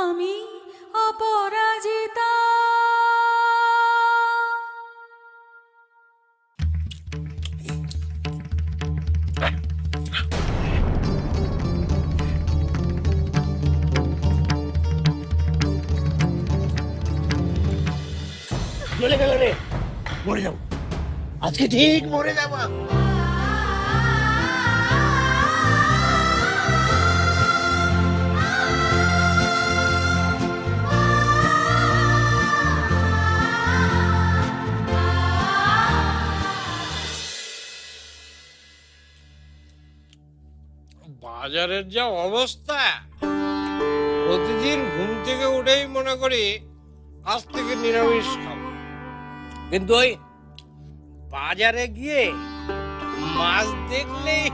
আমি অপরাজিতা। চলে গেল রে। মরে যাব আজকে ঠিক মরে যাব। বাজারের যা অবস্থা, প্রতিদিন ঘুম থেকে উঠেই মনে করি আজ থেকে নিরামিষ খাব। কিন্তু ওই বাজারে গিয়ে মাছ দেখলেই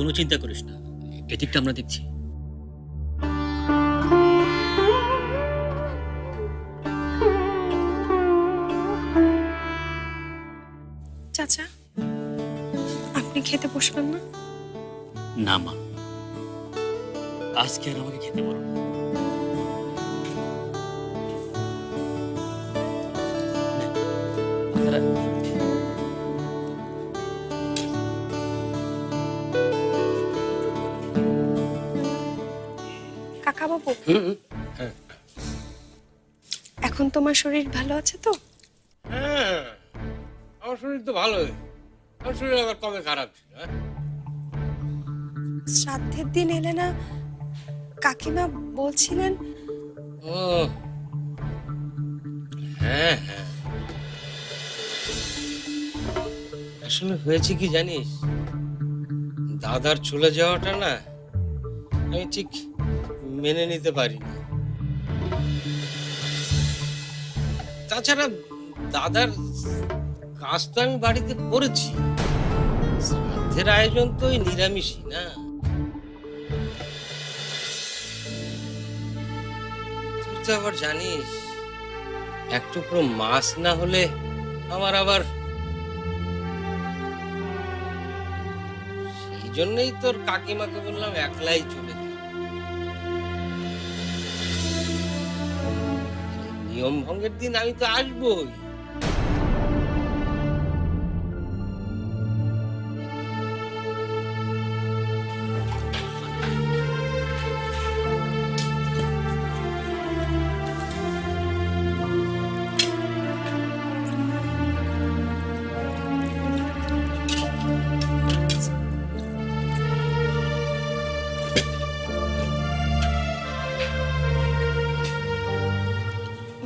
কোনো চিন্তা করিস না। এদিকটা আমরা দেখছি। চাচা আপনি খেতে বসবেন না? না মা। আজকে আর আমাকে খেতে বলো না। হুম, হুম। এখন তোমার শরীর ভালো আছে তো? হ্যাঁ আমার শরীর তো ভালোই। আমার শরীর আবার কবে খারাপ ছিল হ্যাঁ? শ্রাদ্ধের দিন এলে না কাকিমা বলছিলেন ও। হ্যাঁ হ্যাঁ। আসলে হয়েছে কি জানিস? দাদার চলে যাওয়াটা না আমি ঠিক মেনে নিতে পারি। না তাছাড়া দাদার কাজ তো আমি বাড়িতে করেছি শ্রাদ্ধের আয়োজন তো ওই নিরামিষই, না? তুই তো আবার জানিস, এক টুকরো মাছ না হলে আমার আবার সেই জন্যই তোর কাকিমাকে বললাম একলাই চলে নিয়ম ভঙ্গের দিন আমি তো আসবই।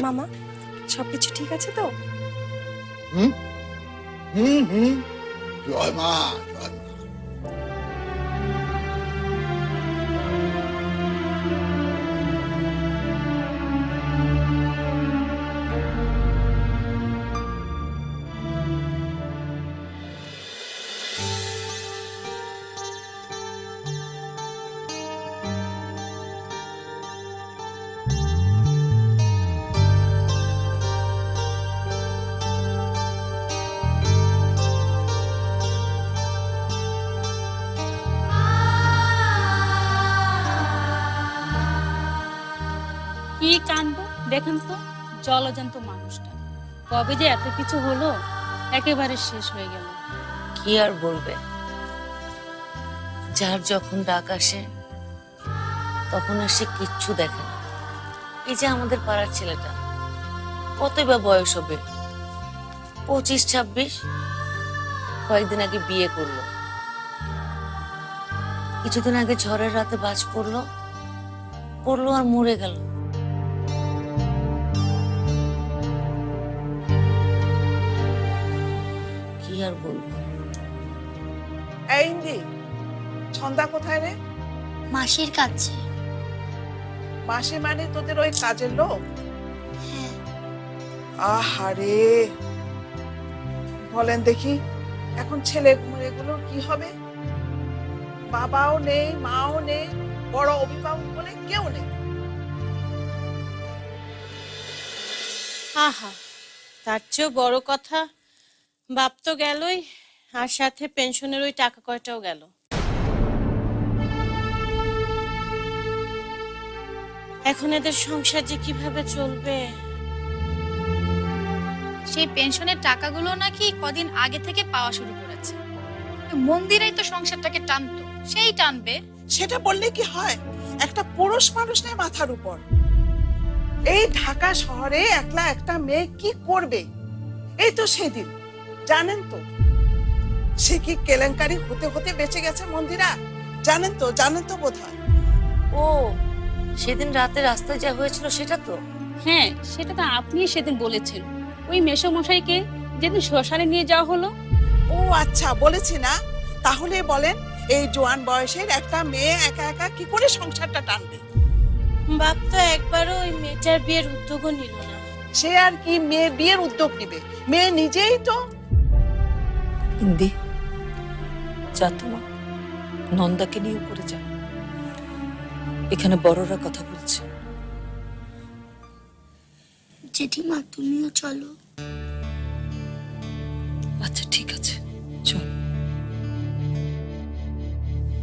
মামা সবকিছু ঠিক আছে তো? হুম? হুম হুম। জয় মা জয় মা। দেখেন তো, জলজান্ত মানুষটা। কবে যে এত কিছু হলো, একেবারে শেষ হয়ে গেল। কি আর বলবে? যার যখন ডাক আসে, তখন আর সে কিচ্ছু দেখে না। এই যে আমাদের পাড়ার ছেলেটা, কতই বা বয়স হবে? পঁচিশ, ছাব্বিশ? কয়েকদিন আগে বিয়ে করল। কিছুদিন আগে ঝড়ের রাতে বাজ পড়ল পড়ল আর মরে গেল। আর বলব এই ইন্দি ছন্দা কোথায় রে? মাসির কাছে। মাসি মানে তোদের ওই কাজের লোক? হ্যাঁ। আহারে। বলেন দেখি এখন ছেলে এগুলোর কি হবে? বাবাও নেই মাও নেই বড় অভিভাবক বলে কেউ নেই। আহা তার চেয়েও বড় কথা বাপ তো গেলই আর সাথে পেনশনের ওই টাকা কয়টাও গেল। এখন এদের সংসার যে কীভাবে চলবে? সেই পেনশনের টাকাগুলো নাকি কদিন আগে থেকে পাওয়া শুরু করেছে। মন্দিরেই তো সংসারটাকে টানতো সেই টানবে। সেটা বললে কি হয়? একটা পুরুষ মানুষ নেই মাথার উপর। এই ঢাকা শহরে একলা একটা মেয়ে কি করবে? এই তো সেদিন। জানেন তো? সে কি কেলেঙ্কারি হতে হতে বেঁচে গেছে মন্দিরা? জানেন তো জানেন তো বোধ হয় ও সেদিন রাতে রাস্তায় যা হয়েছিল সেটা তো? হ্যাঁ সেটা তো আপনি সেদিন বলেছেন। ওই মেসোমশাইকে যেদিন শ্মশানে নিয়ে যাওয়া হলো। ও আচ্ছা বলেছি না। তাহলে বলেন এই জোয়ান বয়সের একটা মেয়ে একা একা কি করে সংসারটা টানবে? বাপ তো একবারও ওই মেয়েটার বিয়ের উদ্যোগও নিল না। সে আর কি মেয়ে বিয়ের উদ্যোগ নেবে? মেয়ে নিজেই তো ইন্দি। যা তোমা নন্দাকে নিয়ে উপরে যা। এখানে বড়রা কথা বলছে। জেঠিমা তুমিও চলো। আচ্ছা ঠিক আছে চল।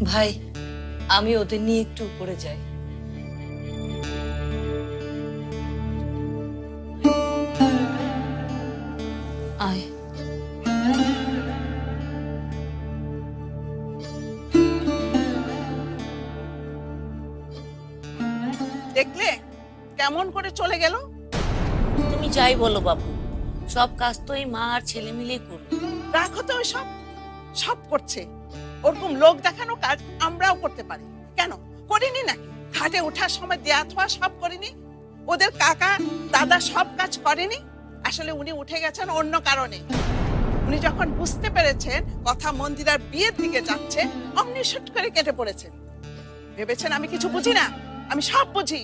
ভাই আমি ওদের নিয়ে একটু উপরে যাই। করে চলে গেল। তুমি যাই বলো বাবু সব কাজ তো এই মা আর ছেলে মিলেই করবে। রাখো তো সব সব করছে। ওরকম লোক দেখানো কাজ আমরাও করতে পারি। কেন? করিনি নাকি? ঘাটে ওঠার সময় দেয়া থোয়া সব করিনি? ওদের কাকা দাদা সব কাজ করেনি? আসলে উনি উঠে গেছেন অন্য কারণে। উনি যখন বুঝতে পেরেছেন কথা মন্দিরার বিয়ের দিকে যাচ্ছে অমনি শুট করে কেটে পড়েছেন ভেবেছেন আমি কিছু বুঝি না? আমি সব বুঝি।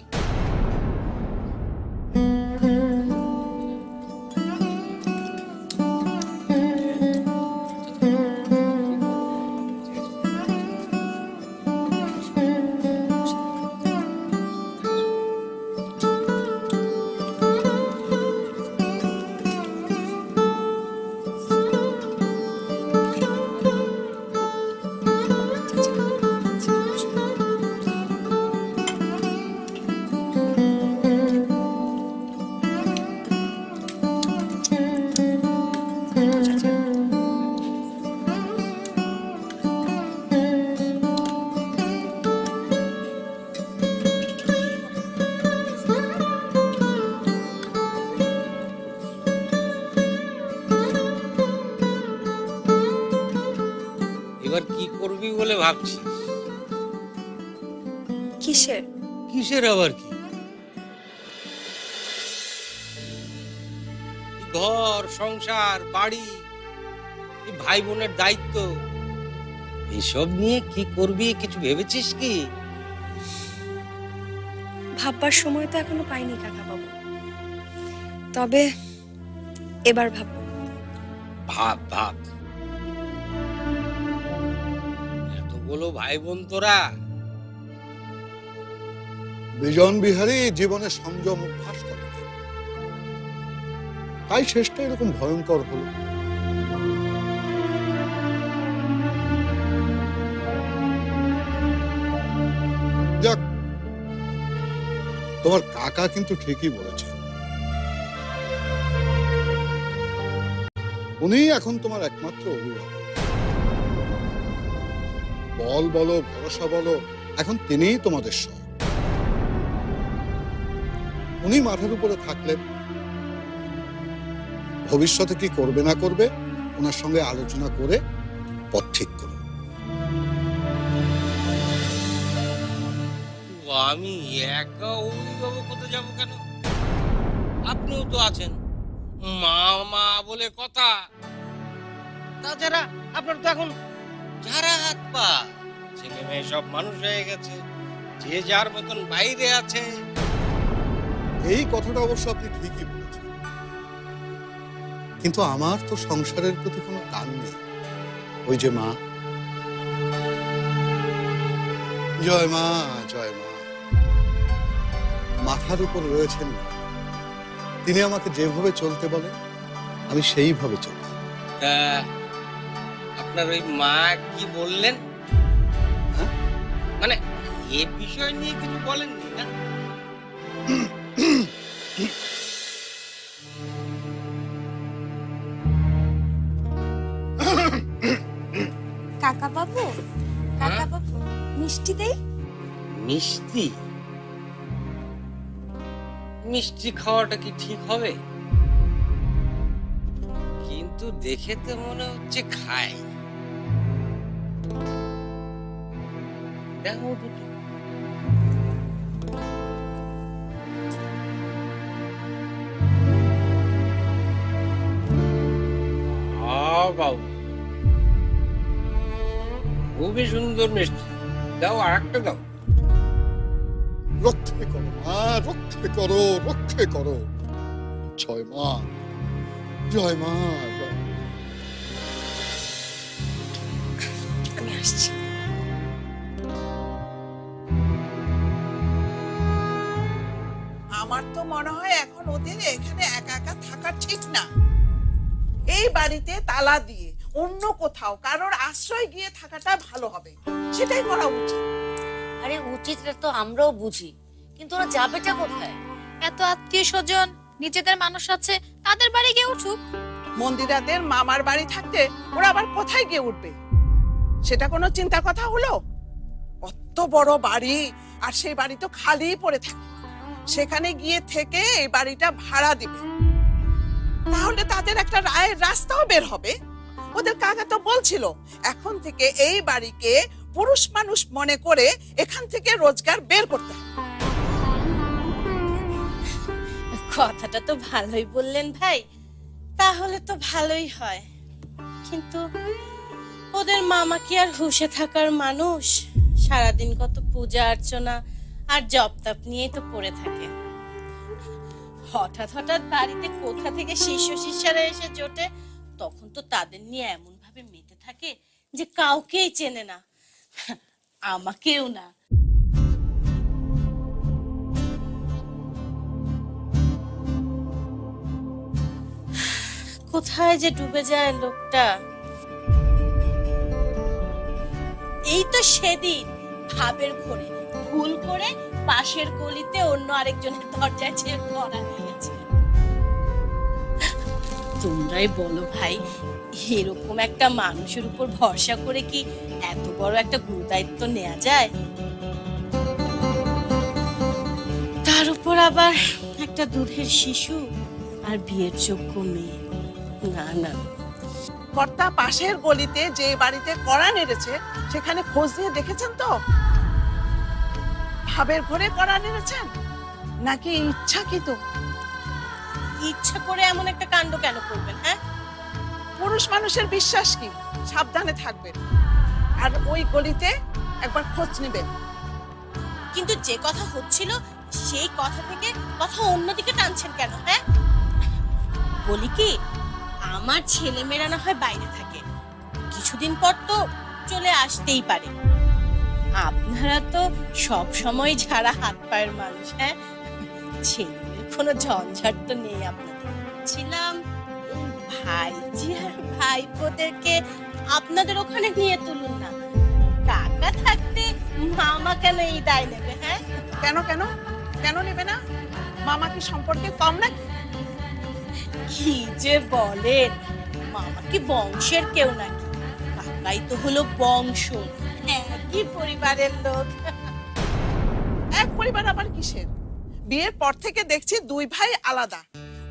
ভাবছিস? কিসের? কিসের আবার কি? ঘর সংসার বাড়ি ভাই বোনের দায়িত্ব এসব নিয়ে কি করবি কিছু ভেবেছিস কি? ভাববার সময় তো এখনও পাইনি কাকা বাবু তবে এবার ভাববো। ভাব ভাব। এতগুলো ভাই বোন তোরা। বিজন বিহারী জীবনে সংযম অভ্যাস করে। তাই শেষটা এরকম ভয়ঙ্কর হলো। যাক, তোমার কাকা কিন্তু ঠিকই বলেছে। উনি এখন তোমার একমাত্র অভিভাবক। বল বলো, ভরসা বলো, এখন তিনিই তোমাদের সব। উনি মাঠের উপরে থাকলেন। ভবিষ্যতে কি করবে না করবে, ওনার সঙ্গে আলোচনা করে পথ ঠিক করো আমি একা কেন? আপনিও তো আছেন। মা মা বলে কথা। তাছাড়া আপনার তো এখন ঝাড়া হাত পা ছেলে মেয়ে সব মানুষ হয়ে গেছে যে যার মতন বাইরে আছে। এই কথাটা অবশ্য আপনি ঠিকই বলেছেন। কিন্তু আমার তো সংসারের প্রতি কোনো টান নেই। ওই যে মা। জয় মা জয় মা। মাথার উপর রয়েছেন। তিনি আমাকে যেভাবে চলতে বলেন আমি সেইভাবে চলি তা আপনার ওই মা কি বললেন? হ্যাঁ? মানে এ বিষয় নিয়ে কিছু বলেননি না? কাকা বাবু কাকা বাবু মিষ্টি দেই? মিষ্টি? মিষ্টি খাওয়াটা কি ঠিক হবে? কিন্তু দেখে তো মনে হচ্ছে খাই দেখো দুটো খুবই সুন্দর মিষ্টি দাও আর একটা দাও রক্ষে করো মা রক্ষে করো রক্ষে করো জয় মা জয় মা। আমি আসছি মনে হয় এখন ওদের এখানে একা একা থাকা ঠিক না। এই বাড়িতে তালা দিয়ে অন্য কোথাও কারোর আশ্রয় গিয়ে থাকাটা ভালো হবে সেটাই করা উচিত। আরে উচিতটা তো আমরাও বুঝি কিন্তু ওরা যাবেটা কোথায়? এত আত্মীয় স্বজন নিজেদের মানুষ আছে তাদের বাড়ি গিয়ে উঠুক। মন্দিরাদের মামার বাড়ি থাকতে ওরা আবার কোথায় গিয়ে উঠবে? সেটা কোনো চিন্তা কথা হলো? কত বড় বাড়ি আর সেই বাড়ি তো খালিই পড়ে থাকে। সেখানে গিয়ে থেকে এই বাড়িটা ভাড়া দিবে। তাহলে তাদের একটা রায়ের রাস্তাও বের হবে। ওদের কাকা তো বলছিল, এখন থেকে এই বাড়িকে পুরুষ মানুষ মনে করে এখান থেকে রোজগার বের করতে কথাটা তো ভালোই বললেন ভাই, তাহলে তো ভালোই হয়। কিন্তু ওদের মামা কি আর হুশে থাকার মানুষ? সারাদিন কত পূজা অর্চনা আর জপ তপ নিয়েই তো পড়ে থাকে। হঠাৎ হঠাৎ বাড়িতে কোথা থেকে শিষ্য শিষ্যারা এসে জোটে, তখন তো তাদের নিয়ে এমন ভাবে মেতে থাকে যে কাউকেই চেনে না, আমাকেও না। কোথায় যে ডুবে যায় লোকটা? এই তো সেদিন ভাবের ঘরে ভুল করে পাশের গলিতে অন্য আরেকজনের দরজায় চেয়ে ধরা নিয়েছে তোমরাই বলো ভাই, এরকম একটা মানুষের উপর ভরসা করে কি এত বড় একটা গুরু দায়িত্ব নেওয়া যায়? তার উপর আবার একটা দুধের শিশু আর বিয়ের যোগ্য মেয়ে। না না। কর্তা পাশের গলিতে যে বাড়িতে কড়া নেড়েছে, সেখানে খোঁজ নিয়ে দেখেছেন তো? ভাবের ঘরে কড়া নেড়েছেন? নাকি ইচ্ছাকৃত ইচ্ছা করে এমন একটা কাণ্ড কেন করবেন হ্যাঁ? পুরুষ মানুষের বিশ্বাস কি? সাবধানে থাকবেন। আর ওই গলিতে একবার খোঁজ নেবেন। কিন্তু যে কথা হচ্ছিল সেই কথা থেকে কথা অন্যদিকে টানছেন কেন হ্যাঁ? বলি কি আমার ছেলেমেয়েরা না হয় বাইরে থাকে। কিছুদিন পর তো চলে আসতেই পারে। আপনারা তো সব সময় ছাড়া হাত পায়ের মানুষ হ্যাঁ? ছেলেমেয়ের কোনো ঝঞ্ঝাট তো নেই আপনাদের। ছিলাম ভাইজি আর ভাইপোদেরকে আপনাদের ওখানে নিয়ে তুলুন না। টাকা থাকতে মামা কেন এই দায় নেবে হ্যাঁ? কেন কেন? কেন নেবে না? মামা কি সম্পর্কে কম নাকি? কি যে বলেন মামা কি বংশের কেউ নাকি? কাকাই তো হলো বংশ। একই পরিবারের লোক। এক পরিবার আবার কিসের? বিয়ের পর থেকে দেখছি দুই ভাই আলাদা।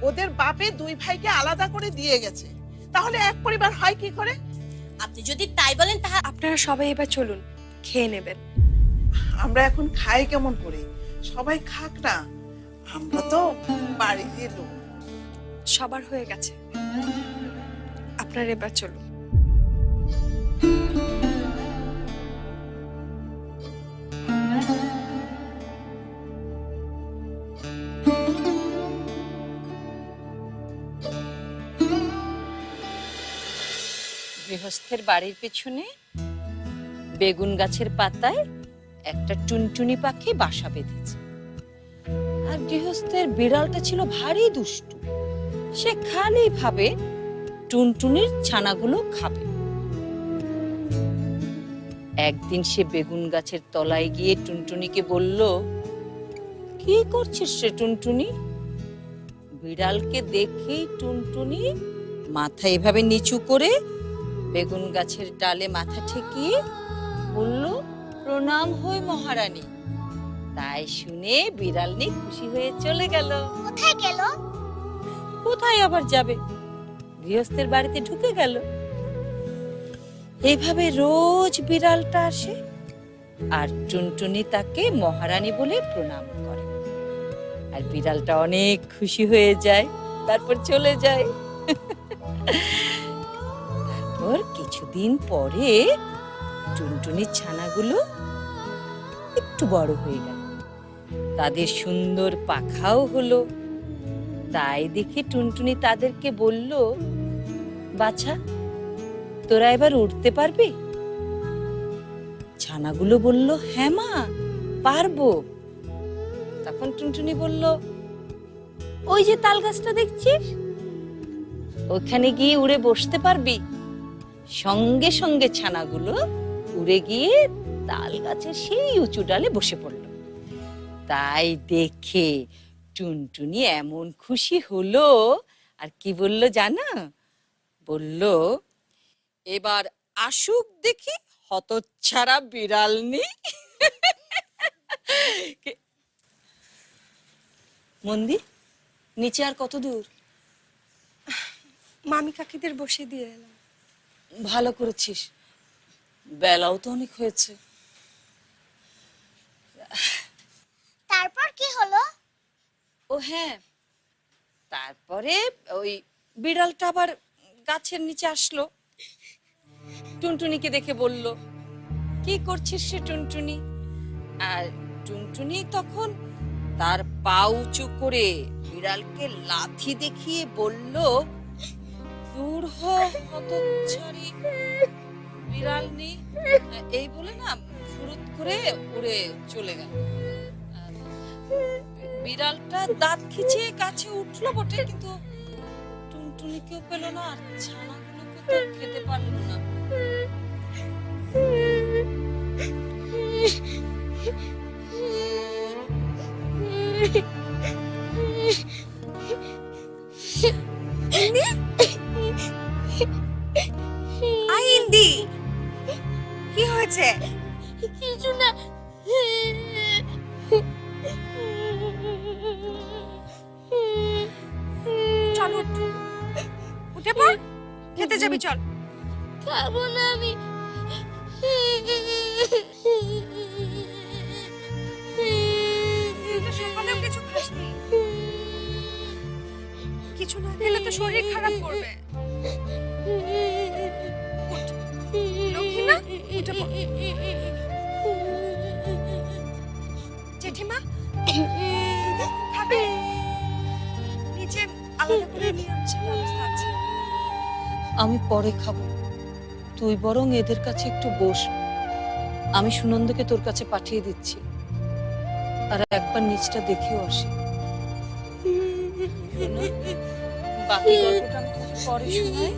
ওদের বাপে দুই ভাইকে আলাদা করে দিয়ে গেছে। তাহলে এক পরিবার হয় কি করে? আপনি যদি তাই বলেন তাহলে আপনারা সবাই এবার চলুন খেয়ে নেবেন। আমরা এখন খাই কেমন করে? সবাই খাক না। আমরা তো বাড়ির লোক। সবার হয়ে গেছে। আপনারা এবার চলুন। গৃহস্থের বাড়ির পেছনে বেগুন গাছের পাতায় একটা টুনটুনি পাখি বাসা বেঁধেছে। আর গৃহস্থের বিড়ালটা ছিল ভারী দুষ্টু। সে খালি ভাবে টুনটুনির ছানাগুলো খাবে। একদিন সে বেগুন গাছের তলায় গিয়ে টুনটুনিকে বলল, কি করছিস সে টুনটুনি? বিড়ালকে দেখেই টুনটুনি মাথা এভাবে নিচু করে বেগুন গাছের ডালে মাথা ঠেকিয়ে বলল প্রণাম হই মহারানী। তাই শুনে বিড়ালনি খুশি হয়ে চলে গেল। কোথায় গেল? কোথায় আবার যাবে? গৃহস্থের বাড়িতে ঢুকে গেল। এইভাবে রোজ বিড়ালটা আসে আর টুনটুনি তাকে মহারানী বলে প্রণাম করে। আর বিড়ালটা অনেক খুশি হয়ে যায় তারপর চলে যায়। তারপর কিছুদিন পরে টুনটুনির ছানাগুলো একটু বড় হয়ে গেল। তাদের সুন্দর পাখাও হলো। তাই দেখে টুনটুনি তাদেরকে বলল, বাছা, তোরা এবার উঠতে পারবি? ছানাগুলো বলল হ্যাঁ মা, পারব। তখন টুনটুনি বলল, ওই যে তাল গাছটা দেখছিস? ওখানে গিয়ে উড়ে বসতে পারবি? সঙ্গে সঙ্গে ছানাগুলো উড়ে গিয়ে তাল গাছের সেই উঁচু ডালে বসে পড়ল। তাই দেখে টুনটুনি এমন খুশি হলো। আর কি বলল জানা? বলল, এবার আসুক দেখি হতচ্ছাড়া বিড়ালনি কে- মন্দি, নিচে আর কত দূর? মামি কাকিদের বসে দিয়ে এলাম। ভালো করেছিস। বেলাও তো অনেক হয়েছে। তারপর কি হলো? ও হ্যাঁ তারপরে ওই বিড়ালটা আবার গাছের নিচে আসলো। টুনটুনিকে দেখে বলল কি করছিস সে টুনটুনি? আর টুনটুনি তখন তার পা উঁচু করে বিড়ালকে লাথি দেখিয়ে বলল দূর হ, হতচ্ছাড়ি। বিড়ালনি এই বলে না, ফুরুত করে উড়ে চলে গেল। বিড়ালটা দাঁত খিচিয়ে গাছে উঠল বটে, কিন্তু টুনটুনিকেও পেল না, আর ছানাগুলোকে তো খেতে পারল না। আই না খেলে তো শরীর খারাপ করবে। উঠ। উঠে পড়। জেঠিমা খাবে নিচে আলাদা করে নিরামিষের ব্যবস্থা আছে। আমি পরে খাব। তুই বরং এদের কাছে একটু বস। আমি সুনন্দকে তোর কাছে পাঠিয়ে দিচ্ছি। আর একবার নিচটা দেখেও আসি। বাকি গল্পটা আমি তোমাকে পরে শোনাই।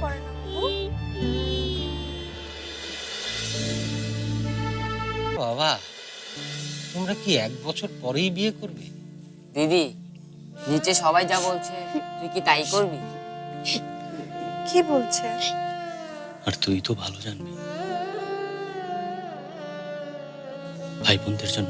করে না বাবু বাবা তোমরা কি এক বছর পরেই বিয়ে করবে? দিদি নিচে সবাই যা বলছে তুই কি তাই করবি? কি বলছে? আর তুই তো ভালো জানবি। ভাই বোনদের জন্য